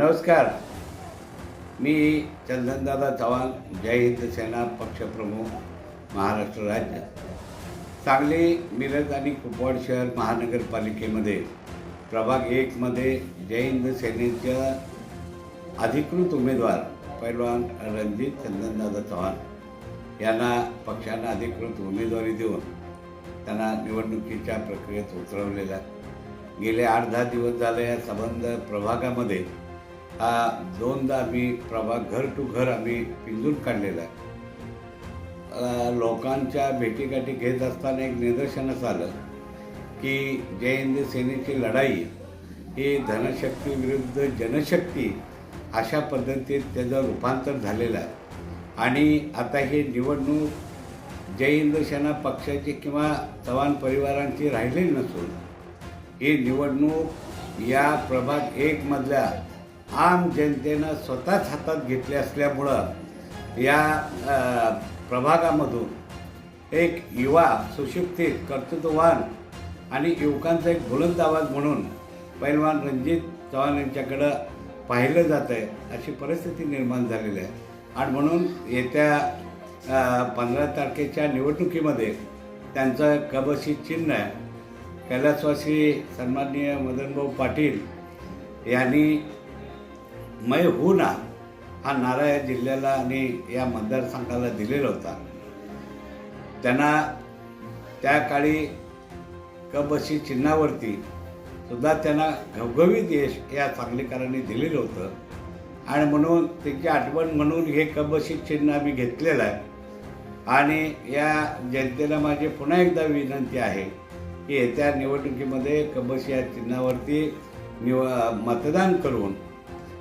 नमस्कार. मी चंदनदादा चव्हाण जय हिंद सेना पक्षप्रमुख महाराष्ट्र राज्य. सांगली मिरज आणि कुपवाड शहर महानगरपालिकेमध्ये प्रभाग एकमध्ये जय हिंद सेनेच्या अधिकृत उमेदवार पैलवान रणजित चंदनदादा चव्हाण यांना पक्षानं अधिकृत उमेदवारी देऊन त्यांना निवडणुकीच्या प्रक्रियेत उतरवलेल्या गेले आठ दहा दिवस झाले या संबंध प्रभागामध्ये हा दोनदा आम्ही प्रभाग घर टू घर आम्ही पिंजून काढलेला आहे. लोकांच्या भेटीगाठी घेत असताना एक निदर्शनास आलं की जय हिंद सेनेची लढाई ही धनशक्ती विरुद्ध जनशक्ती अशा पद्धतीत त्याचं रूपांतर झालेलं आहे. आणि आता ही निवडणूक जय हिंद सेना पक्षाची किंवा चव्हाण परिवारांची राहिलेली नसून ही निवडणूक या प्रभाग एकमधल्या आम जनतेनं स्वतःच हातात घेतले असल्यामुळं या प्रभागामधून एक युवा सुशिक्षित कर्तृत्ववान आणि युवकांचा एक बुलंद आवाज म्हणून पैलवान रणजित चव्हाण यांच्याकडं पाहिलं जात आहे अशी परिस्थिती निर्माण झालेली आहे. आणि म्हणून येत्या पंधरा तारखेच्या निवडणुकीमध्ये त्यांचं कबशी चिन्ह आहे. कैलासवासी सन्माननीय मदनभाऊ पाटील यांनी मय हो ना हा नारा या जिल्ह्याला आणि या मतदारसंघाला दिलेला होता. त्यांना त्या काळी कबशी चिन्हावरती सुद्धा त्यांना घवघवीत यश या सांगलीकरांनी दिलेलं होतं. आणि म्हणून त्यांची आठवण म्हणून हे कबशी चिन्ह आम्ही घेतलेलं आहे. आणि या जनतेला माझी पुन्हा एकदा विनंती आहे की येत्या निवडणुकीमध्ये कबशी या चिन्हावरती निव मतदान करून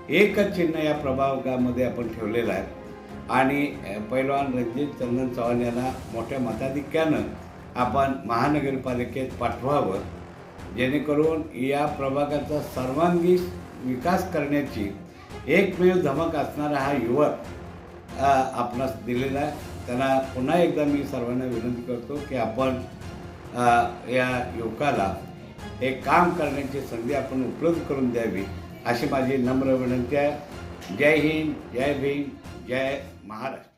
एकच चिन्ह या प्रभागामध्ये आपण ठेवलेलं आहे. आणि पैलवान रणजित चंदन चव्हाण यांना मोठ्या मताधिक्यानं आपण महानगरपालिकेत पाठवावं. जेणेकरून या प्रभागाचा सर्वांगी विकास करण्याची एकमेव धमक असणारा हा युवक आपणास दिलेला आहे. त्यांना पुन्हा एकदा मी सर्वांना विनंती करतो की आपण या युवकाला एक काम करण्याची संधी आपण उपलब्ध करून द्यावी. अशी माझी नम्र विनंती आहे. जय हिंद जय भीम जय महाराष्ट्र.